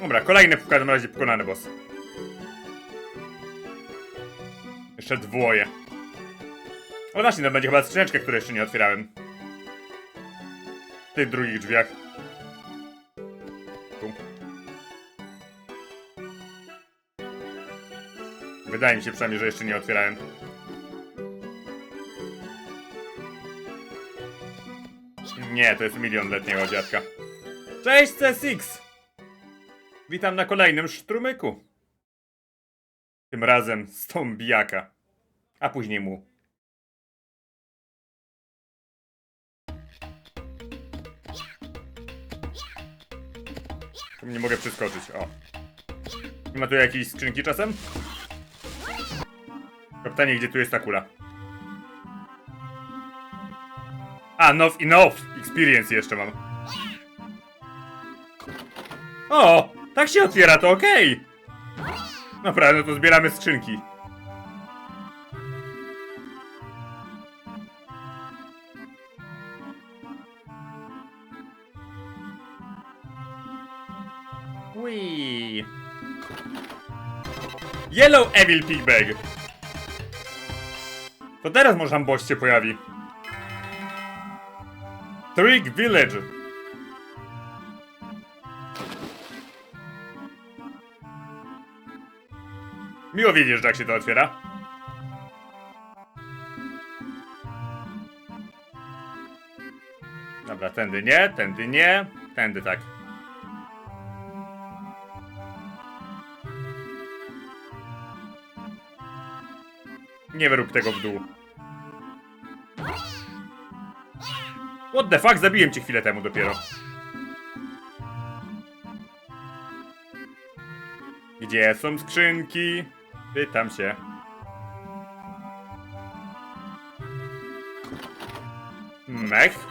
Dobra, kolejny w każdym razie pokonany boss. Jeszcze dwoje. Ale właśnie, to będzie chyba skrzyneczka, której jeszcze nie otwierałem. W tych drugich drzwiach. Tu. Wydaje mi się przynajmniej, że jeszcze nie otwierałem. Nie, to jest milion letniego dziadka. Cześć CSX! Witam na kolejnym sztrumyku. Tym razem z tą bijaka. A później mu. Nie mogę przeskoczyć, o. Nie ma tu jakiejś skrzynki czasem? Kapitanie, gdzie tu jest ta kula? A, now enough experience jeszcze mam. O, tak się otwiera, to okej. Dobra, no to zbieramy skrzynki. Wee. Yellow Evil Pigbag. To teraz może nam się pojawi. Trick Village. Miło wiedzieć, że jak się to otwiera. Dobra, tędy nie, tędy nie, tędy tak. Nie wyrób tego w dół. What the fuck, zabiłem cię chwilę temu dopiero. Gdzie są skrzynki? Pytam się. Mech?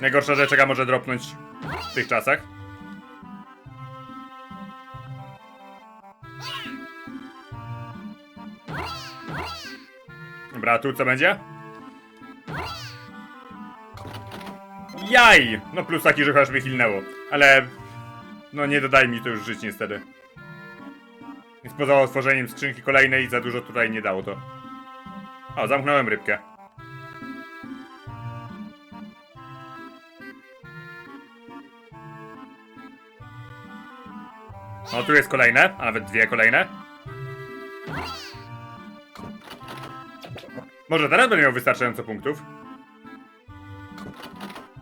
Najgorsza rzecz, jaka może dropnąć w tych czasach. Dobra, tu co będzie? Jaj! No plus taki, że chociażby hilnęło. Ale... No nie dodaj mi to już żyć niestety. Więc poza otworzeniem skrzynki kolejnej za dużo tutaj nie dało to. O, zamknąłem rybkę. O, tu jest kolejne, a nawet dwie kolejne. Może teraz będę miał wystarczająco punktów.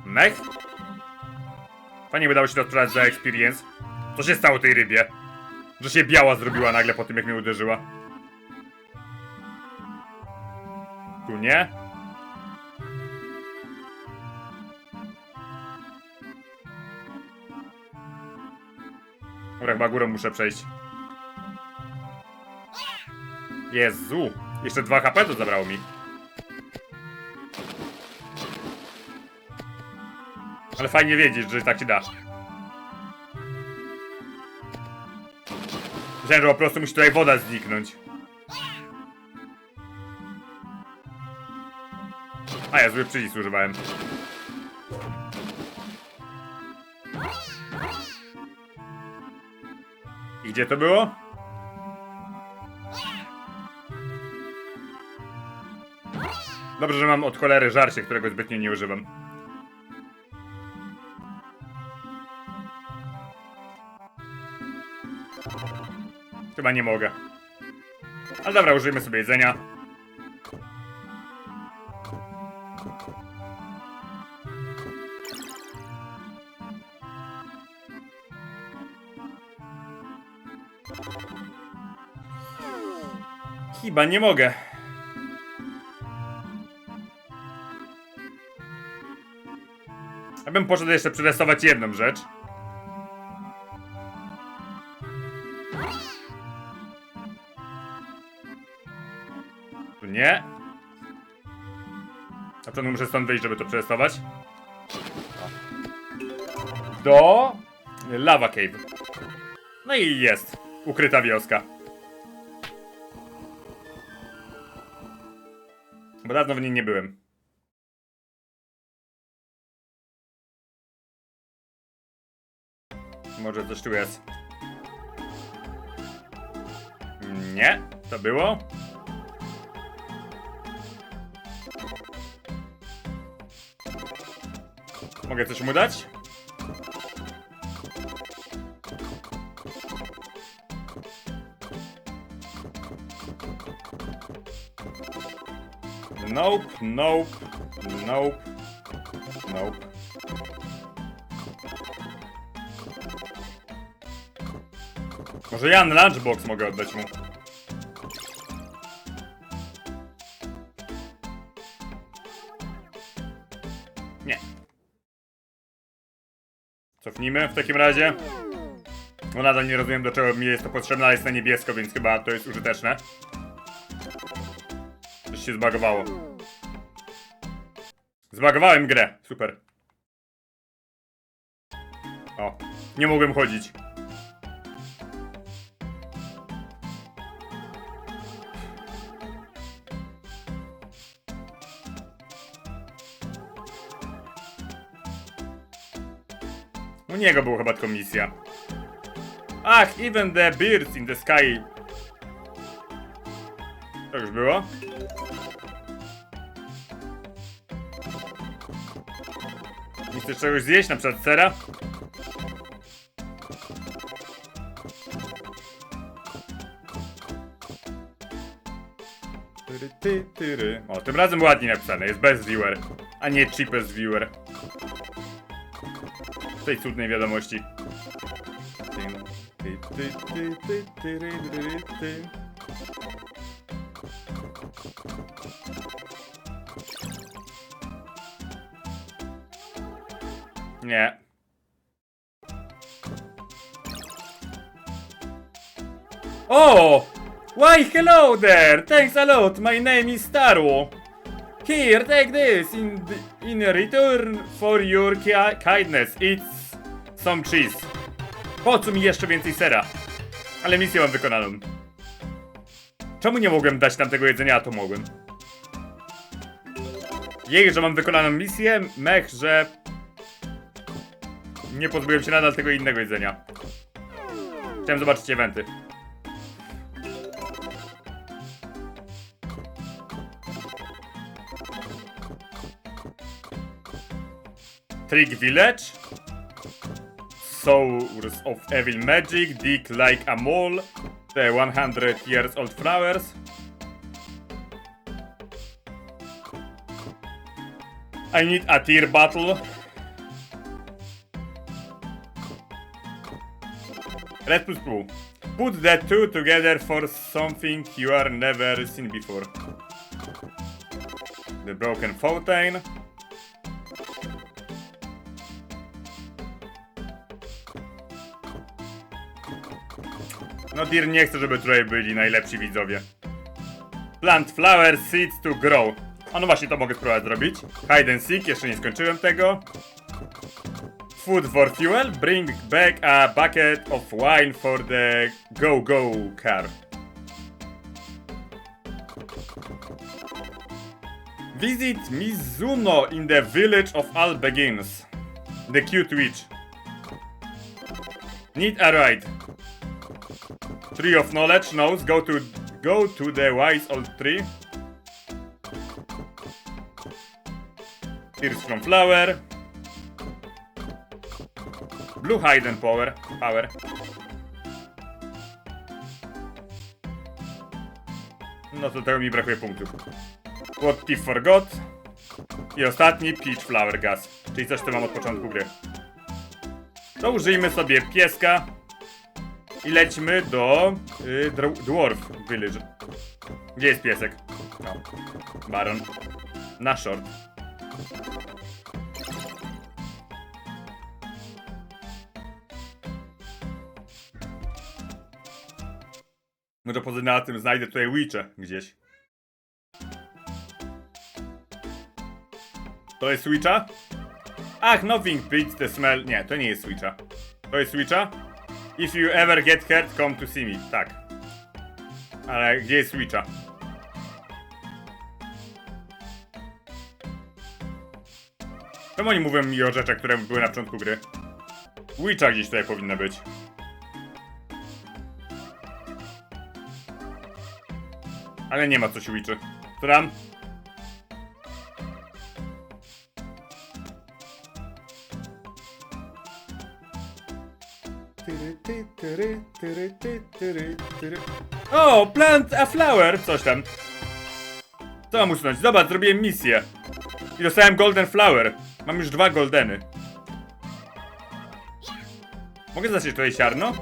Mech? Fajnie by się to sprzedać za experience. Co się stało tej rybie? Że się biała zrobiła nagle po tym, jak mnie uderzyła. Tu nie? Dobra, chyba górą muszę przejść. Jezu! Jeszcze 2 HP to zabrało mi. Ale fajnie wiedzieć, że tak się da. Myślałem, że po prostu musi tutaj woda zniknąć. A ja zły przycisk używałem. I gdzie to było? Dobrze, że mam od cholery żarcie, którego zbytnio nie używam. Chyba nie mogę. Ale dobra, użyjmy sobie jedzenia. Chyba nie mogę. Ja bym poszedł jeszcze przetestować jedną rzecz. Nie. A to muszę stąd wyjść, żeby to przetestować. Do Lava Cave. No i jest. Ukryta wioska. Bo dawno w niej nie byłem. Może coś tu jest. Nie, to było. Mogę coś mu dać? Nope, nope, nope, nope. Może ja na lunchbox mogę oddać mu. W takim razie. Bo nadal nie rozumiem do czego mi jest to potrzebne, ale jest na niebiesko, więc chyba to jest użyteczne. Coś się zbagowało. Zbagowałem grę. Super. O, nie mogłem chodzić. Niego była chyba tylko misja. Ach, even the birds in the sky. To już było? Nie chcesz czegoś zjeść, na przykład sera? Tyry, ty, tyry. O, tym razem ładnie napisane, jest bez viewer, a nie cheapest viewer. W tej cudnej wiadomości. Nie. Oh! Why hello there! Thanks a lot, my name is Taro. Here, take this in, in return for your ki kindness. It's some cheese. Po co mi jeszcze więcej sera? Ale misję mam wykonaną. Czemu nie mogłem dać nam tego jedzenia, a to mogłem? Jej, że mam wykonaną misję, mech, że nie pozbyłem się nadal tego innego jedzenia. Chciałem zobaczyć eventy. Trick Village. Source of Evil Magic. Dig like a mole. The 100 years old flowers. I need a tier battle. Plus blue. Put the two together for something you are never seen before. The broken fountain. No Dir nie chcę, żeby tutaj byli najlepsi widzowie. Plant flower seeds to grow. A no właśnie, to mogę spróbować zrobić. Hide and seek, jeszcze nie skończyłem tego. Food for fuel, bring back a bucket of wine for the go-go car. Visit Mizuno in the village of All Begins. The cute witch. Need a ride. Tree of knowledge knows go to go to the wise old tree. Tears from flower. Blue hidden power. Power. No to tego mi brakuje punktów. What Thief forgot. I ostatni Peach Flower Gas. Czyli coś, co mam od początku gry. To użyjmy sobie pieska. I lećmy do y, Dwarf Village. Gdzie jest piesek? O, Baron. Na short. Może poza tym znajdę tutaj Witcher gdzieś. To jest Switcha? Ach, nothing beats the smell. Nie, to nie jest Switcha. To jest Switcha? If you ever get hurt, come to see me. Tak. Ale gdzie jest Switcha? Czemu oni mówią mi o rzeczach, które były na początku gry? Witcha gdzieś tutaj powinna być. Ale nie ma co się liczy. Tam? Tyry, tyry, ty, tyry, tyry. O, plant a flower! Coś tam. Co mam usunąć? Zobacz, zrobiłem misję. I dostałem golden flower. Mam już dwa goldeny. Mogę zacząć tutaj siarno?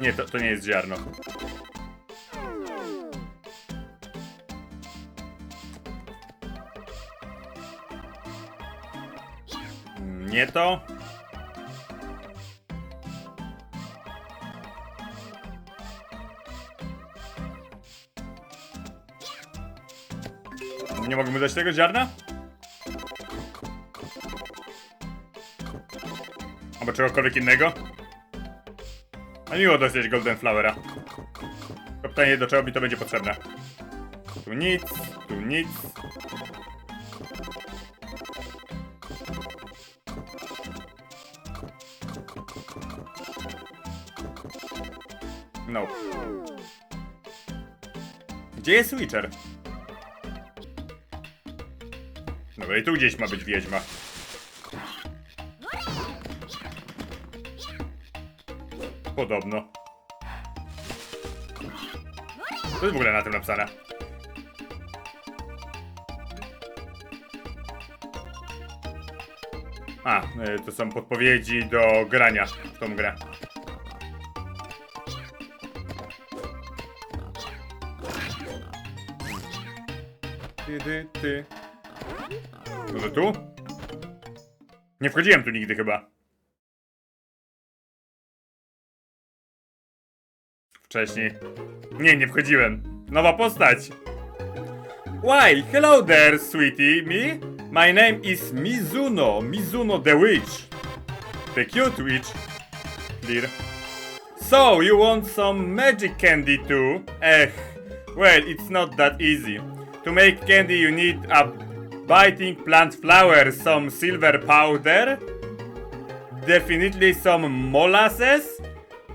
Nie, to, to nie jest ziarno. Nie to. Nie mogę mu dać tego ziarna? Albo czegokolwiek innego? A miło dostać Golden Flowera. Tylko pytanie, do czego mi to będzie potrzebne. Tu nic, tu nic. Gdzie jest Witcher? Dobra, i tu gdzieś ma być wiedźma. Podobno. Co jest w ogóle na tym napisane? A, y, to są podpowiedzi do grania w tą grę. Ty, ty. Może tu? Nie wchodziłem tu nigdy chyba. Wcześniej. Nie, nie wchodziłem. Nowa postać. Why? Hello there, sweetie. Me? My name is Mizuno. Mizuno the Witch. The cute witch. Clear. So, you want some magic candy too? Eh, well, it's not that easy. To make candy, you need a biting plant flower, some silver powder, definitely some molasses,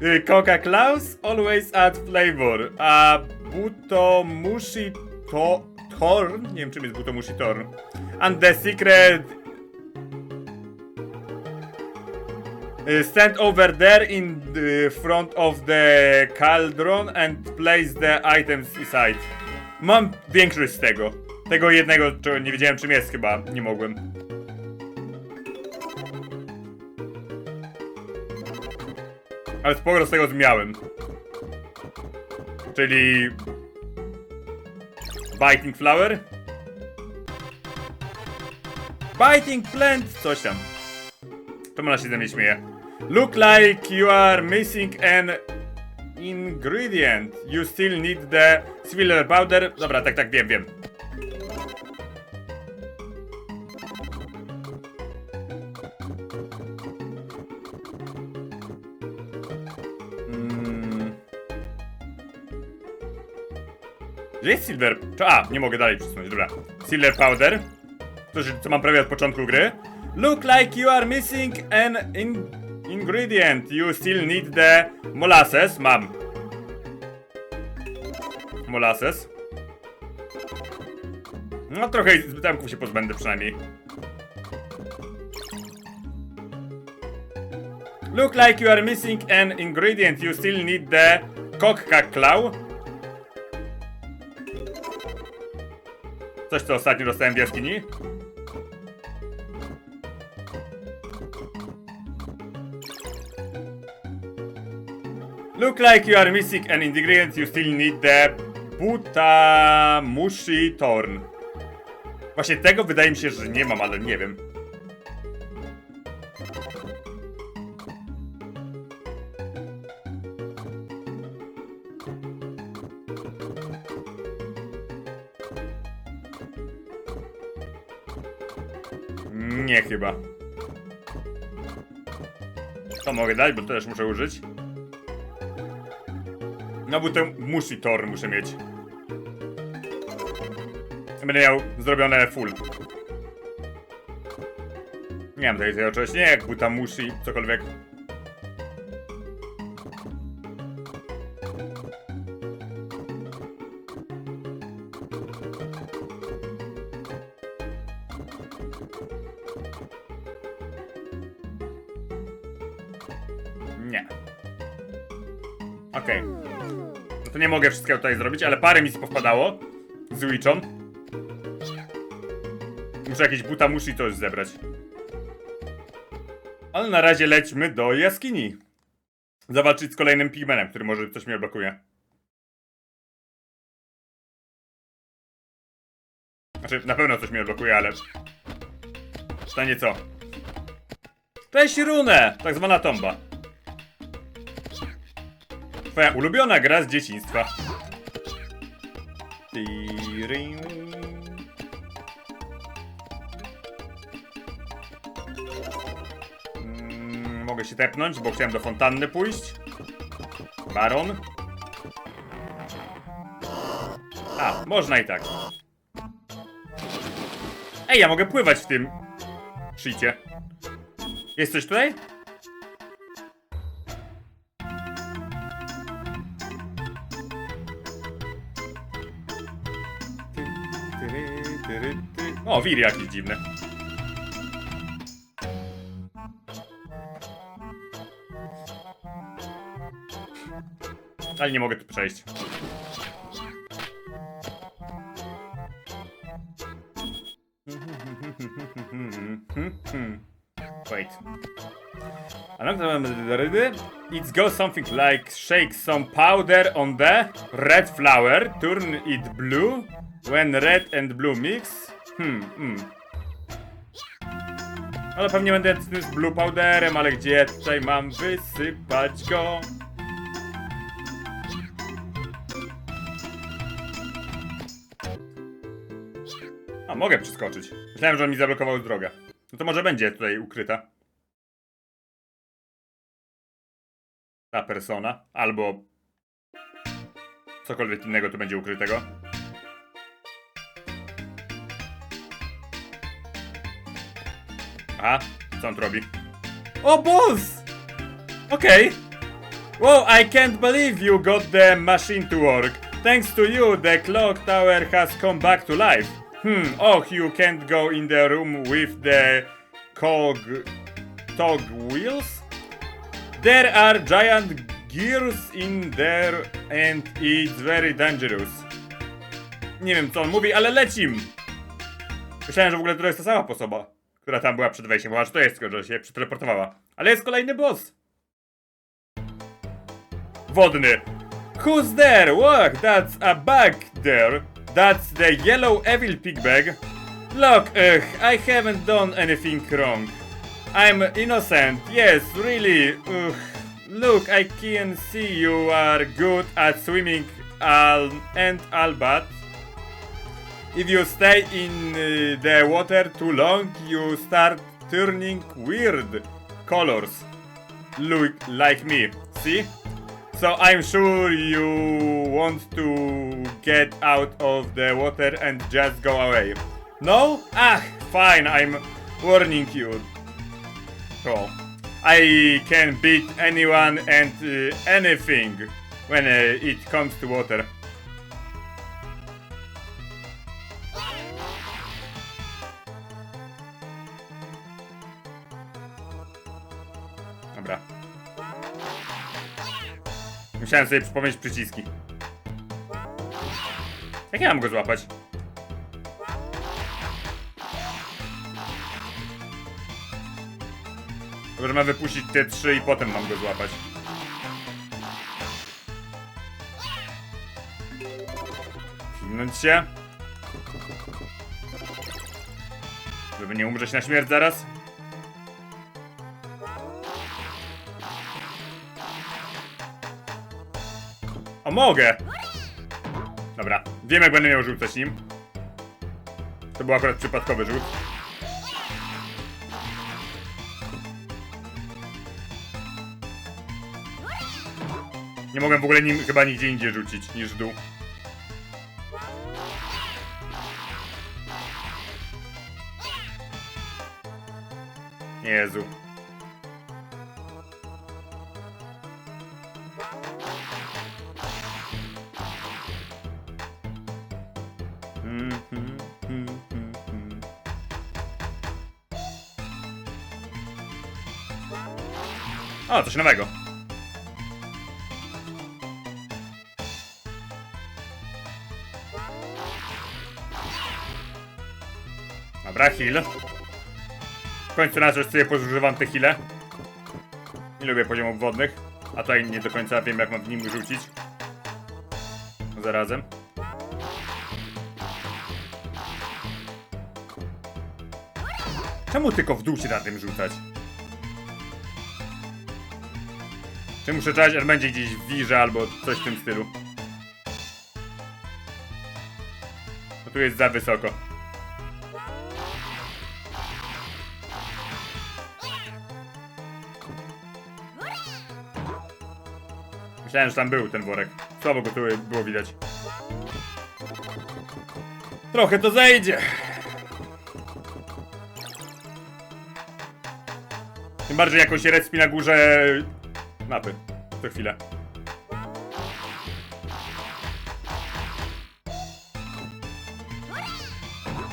y, Coca Claus, always add flavor. A Butomushi to Torn, nie wiem czym jest Butomushi Torn. And the secret Uh, stand over there in the front of the cauldron and place the items inside. Mam większość z tego. Tego jednego, czego nie wiedziałem czym jest chyba, nie mogłem. Ale sporo z tego zmiałem. Czyli... Biting flower? Biting plant! Coś tam. To ona się ze mnie śmieje. Look like you are missing an ingredient. You still need the silver powder. Dobra, tak, tak, wiem, wiem. Mm. Gdzie jest silver? A, nie mogę dalej przesunąć, dobra. Silver powder. Coś, co mam prawie od początku gry. Look like you are missing an in ingredient. You still need the molasses. Mam. Molasses. No trochę zbytamków się pozbędę przynajmniej. Look like you are missing an ingredient. You still need the coca claw. Coś, co ostatnio dostałem w jaskini. Look like you are missing an ingredient. You still need the Butamushi Torn. Właśnie tego wydaje mi się, że nie mam, ale nie wiem. Nie chyba. To mogę dać, bo to też muszę użyć. No bo musi tor muszę mieć. Będę miał zrobione full. Nie tej tego czegoś nie jak butamushi, cokolwiek. Nie. Okej. No to nie mogę wszystkiego tutaj zrobić, ale parę misji powpadało z Witchą. Muszę jakieś butamushi coś zebrać. Ale na razie lećmy do jaskini. Zawalczyć z kolejnym pigmenem, który może coś mnie blokuje. Znaczy, na pewno coś mnie blokuje, ale... Pytanie co? Cześć Rune! Tak zwana tomba. Twoja ulubiona gra z dzieciństwa. Mm, mogę się tepnąć, bo chciałem do fontanny pójść. Baron. A, można i tak. Ej, ja mogę pływać w tym szycie. Jest coś tutaj? Wir jakiś dziwny. Ale nie mogę tu przejść. Wait. Along the it goes something like shake some powder on the red flower, turn it blue. When red and blue mix. Hmm, hmm. Ale pewnie będę z blue powderem, ale gdzie tutaj mam wysypać go? A, mogę przeskoczyć. Myślałem, że on mi zablokował drogę. No to może będzie tutaj ukryta. Ta persona. Albo... Cokolwiek innego tu będzie ukrytego. A, co on tu robi? O, boss! Okej. Wow, I can't believe you got the machine to work. Thanks to you, the clock tower has come back to life. Hmm, oh, you can't go in the room with the cog... tog wheels? There are giant gears in there and it's very dangerous. Nie wiem co on mówi, ale lecim! Myślałem, że w ogóle to jest ta sama osoba, która tam była przed wejściem, bo aż to jest, że się przeteleportowała. Ale jest kolejny boss! Wodny. Who's there? Look, that's a bug there. That's the yellow evil pig bag. Look, ugh, I haven't done anything wrong. I'm innocent, yes, really. Ugh. Look, I can see you are good at swimming al and all but if you stay in uh, the water too long, you start turning weird colors. Look like me, see? So I'm sure you want to get out of the water and just go away. No? Ah, fine, I'm warning you. So, I can beat anyone and uh, anything when uh, it comes to water. Musiałem sobie przypomnieć przyciski. Jak ja mam go złapać? Że mam wypuścić te trzy i potem mam go złapać. Kilnąć się. Żeby nie umrzeć na śmierć zaraz. Mogę! Dobra, wiem jak będę miał rzucać nim. To był akurat przypadkowy rzut. Nie mogłem w ogóle nim chyba nigdzie indziej rzucić niż w dół. Jezu. O, coś nowego. Dobra, heal. W końcu na coś sobie pozużywam te heale. Nie lubię poziomów wodnych, a tutaj nie do końca wiem jak mam w nim rzucić. Zarazem. Czemu tylko w dół się na tym rzucać? Czy muszę czekać, aż będzie gdzieś w wirze albo coś w tym stylu? No tu jest za wysoko. Myślałem, że tam był ten worek. Słabo go tu było widać. Trochę to zejdzie. Tym bardziej jakoś respi na górze mapy. Co chwilę.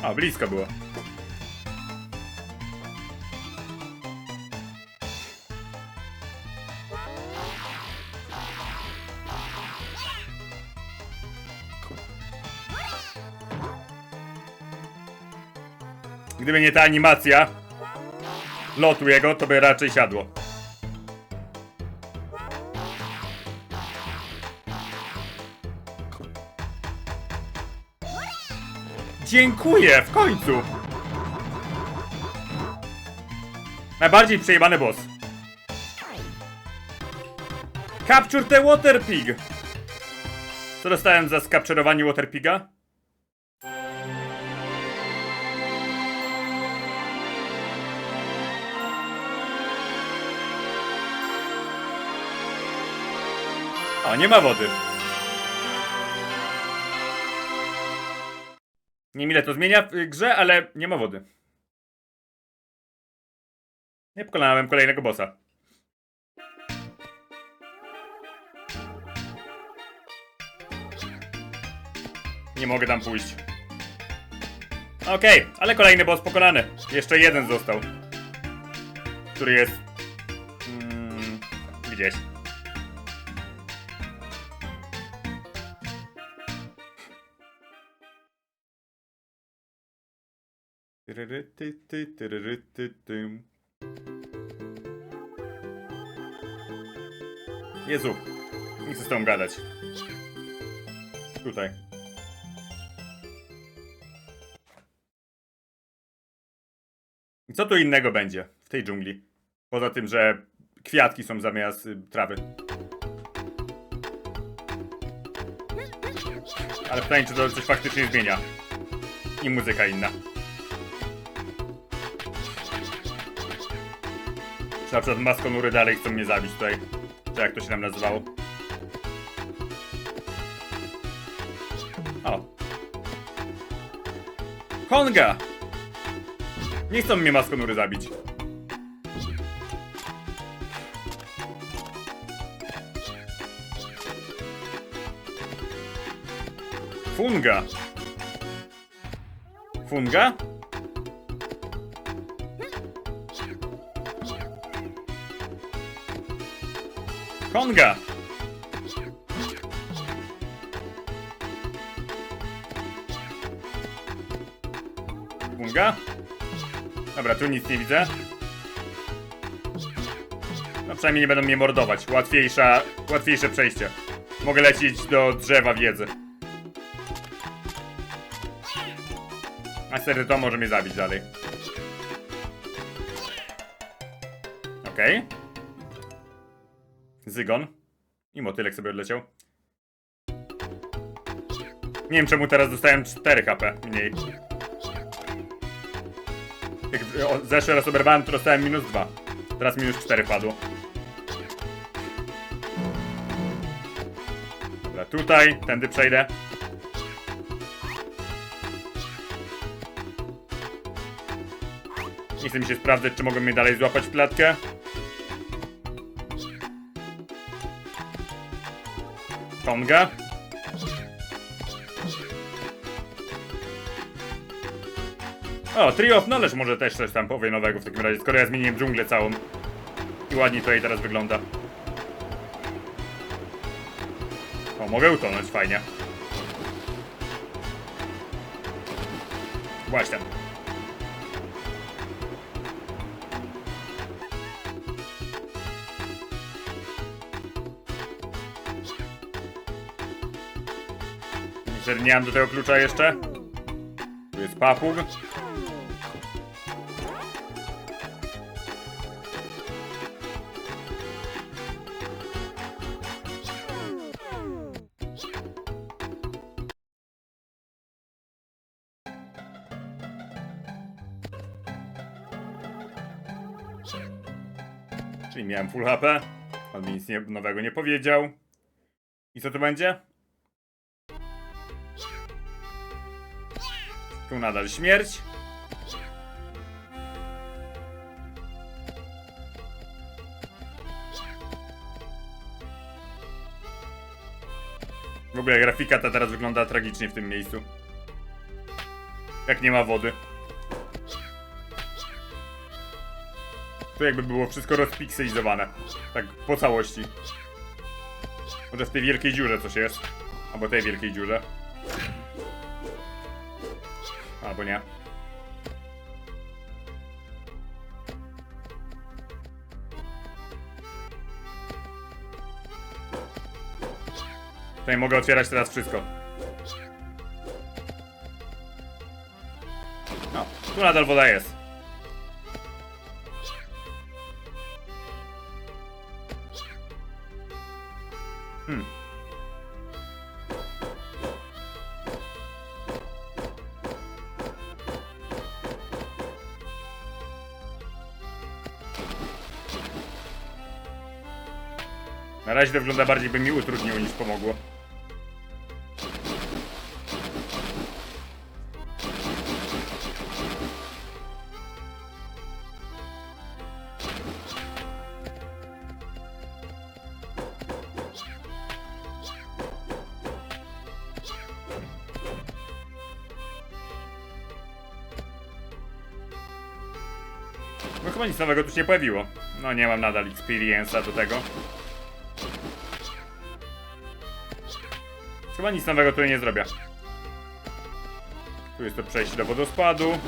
A, blisko było. Gdyby nie ta animacja lotu jego, to by raczej siadło. Dziękuję, w końcu! Najbardziej przejebany boss. Capture the Water Pig! Co dostałem za skapczurowanie Water Piga? O, nie ma wody. Nie to zmienia w grze, ale nie ma wody. Nie pokonałem kolejnego bossa. Nie mogę tam pójść. Okej, ale kolejny boss pokonany. Jeszcze jeden został. Który jest... Mm, gdzieś. Tyryrytyty, tyryrytytym. Jezu, nie chcę z gadać. Tutaj. Co tu innego będzie w tej dżungli? Poza tym, że kwiatki są zamiast y, trawy. Ale pytanie, czy to coś faktycznie zmienia. I muzyka inna. Czy na przykład maskonury dalej chcą mnie zabić tutaj? Czy jak to się tam nazywało? O. Konga! Nie chcą mnie maskonury zabić. Funga! Funga? Konga! Funga? Dobra, tu nic nie widzę. No przynajmniej nie będą mnie mordować. Łatwiejsza, łatwiejsze przejście. Mogę lecieć do drzewa wiedzy. A serio to może mnie zabić dalej. Okej. Zygon. I motylek sobie odleciał. Nie wiem czemu teraz dostałem 4 HP mniej. Jak o, zeszły raz oberwałem, to dostałem minus 2. Teraz minus 4 padło. Dobra, tutaj, tędy przejdę. Nie chce mi się sprawdzać, czy mogą mnie dalej złapać w klatkę. Tonga. O, Trio of Knowledge może też coś tam powie nowego w takim razie, skoro ja zmieniłem dżunglę całą. I ładnie tutaj teraz wygląda. O, mogę utonąć, fajnie. Właśnie. Mam do tego klucza jeszcze. Tu jest papug. Czyli miałem full HP. On mi nic nie, nowego nie powiedział. I co tu będzie? Tu nadal śmierć. W ogóle grafika ta teraz wygląda tragicznie w tym miejscu. Jak nie ma wody. Tu jakby było wszystko rozpikselizowane. Tak po całości. Może w tej wielkiej dziurze coś jest. Albo tej wielkiej dziurze. Albo nie. Tutaj mogę otwierać teraz wszystko. No, tu nadal woda jest. Hmm. Razie to wygląda bardziej by mi utrudniło niż pomogło. No chyba nic nowego tu się pojawiło. No nie mam nadal experience'a do tego. Chyba nic nowego tutaj nie zrobię. Tu jest to przejście do wodospadu.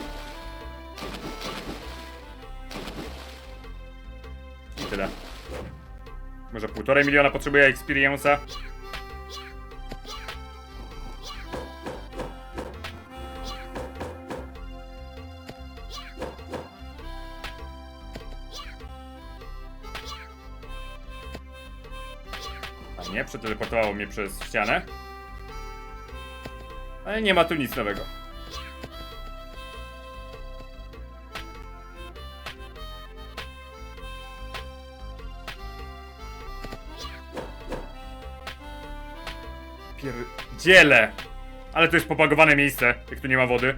I tyle. Może półtorej miliona potrzebuję experience'a. Nie, przeteleportowało mnie przez ścianę. Ale nie ma tu nic nowego. Pierdziele! Ale to jest popagowane miejsce, jak tu nie ma wody.